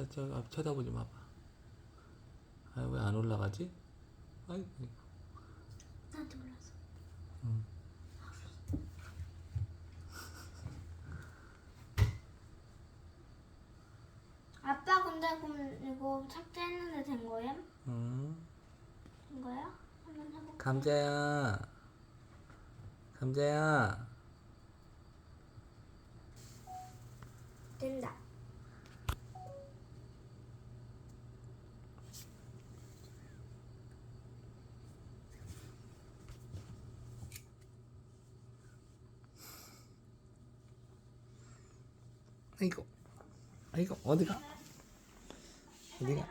자, 저앞 쳐다보지 마봐. 아, 왜 안 올라가지? 아이고. 나한테 몰랐어. 응. 아빠 근데 그럼 이거 삭제했는데 된 거예요? 응. 된 거야? 한번 해볼게. 감자야. 감자야. 된다. 아이고. 아이고, 어디가? 어디가?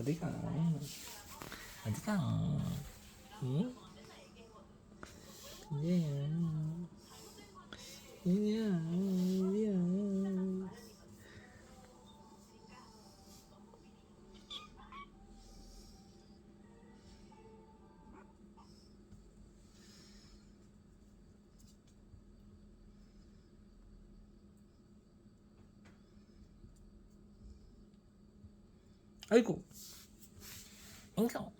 어디가? 어디가? 응? 얘야. 얘야, 아이고. 아이고.